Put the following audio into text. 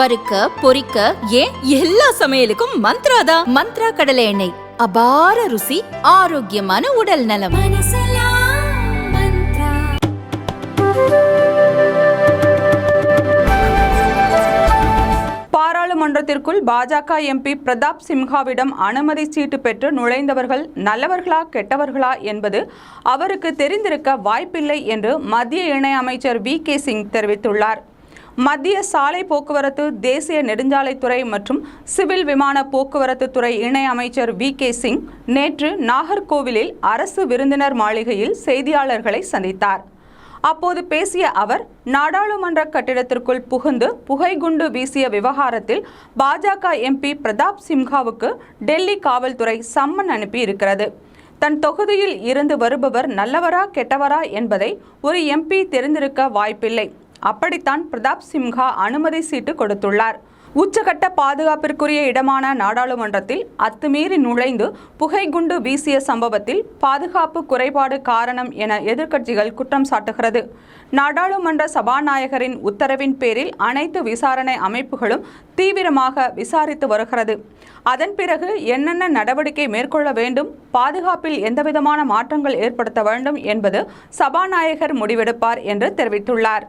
வறுக்க பொரிக்க ஏன் எல்லா சமையலுக்கும் மந்த்ரா தான் மந்த்ரா கடலை எண்ணெய். அபார ருசி ஆரோக்கியமான உடல் நலம். பாராளுமன்றத்திற்குள் பாஜக எம்பி பிரதாப் சிம்ஹாவிடம் அனுமதி சீட்டு பெற்று நுழைந்தவர்கள் நல்லவர்களா கெட்டவர்களா என்பது அவருக்கு தெரிந்திருக்க வாய்ப்பில்லை என்று மத்திய இணையமைச்சர் வி கே சிங் தெரிவித்துள்ளார். மத்திய சாலை போக்குவரத்து தேசிய நெடுஞ்சாலைத்துறை மற்றும் சிவில் விமான போக்குவரத்து துறை இணை அமைச்சர் வி. கே. சிங் நேற்று நாகர்கோவிலில் அரசு விருந்தினர் மாளிகையில் செய்தியாளர்களை சந்தித்தார். அப்போது பேசிய அவர் நாடாளுமன்ற கட்டிடத்திற்குள் புகுந்து புகைகுண்டு வீசிய விவகாரத்தில் பாஜக எம்பி பிரதாப் சிம்ஹாவுக்கு டெல்லி காவல்துறை சம்மன் அனுப்பி இருக்கிறது தன் தொகுதியில் இருந்து வருபவர் நல்லவரா கெட்டவரா என்பதை ஒரு எம்பி தெரிந்திருக்க வாய்ப்பில்லை. அப்படித்தான் பிரதாப் சிம்ஹா அனுமதி சீட்டு கொடுத்துள்ளார். உச்சகட்ட பாதுகாப்பிற்குரிய இடமான நாடாளுமன்றத்தில் அத்துமீறி நுழைந்து புகைகுண்டு வீசிய சம்பவத்தில் பாதுகாப்பு குறைபாடு காரணம் என எதிர்க்கட்சிகள் குற்றம் சாட்டுகிறது. நாடாளுமன்ற சபாநாயகரின் உத்தரவின் பேரில் அனைத்து விசாரணை அமைப்புகளும் தீவிரமாக விசாரித்து வருகிறது. அதன் பிறகு என்னென்ன நடவடிக்கை மேற்கொள்ள வேண்டும் பாதுகாப்பில் எந்தவிதமான மாற்றங்கள் ஏற்படுத்த வேண்டும் என்பது சபாநாயகர் முடிவெடுப்பார் என்று தெரிவித்துள்ளார்.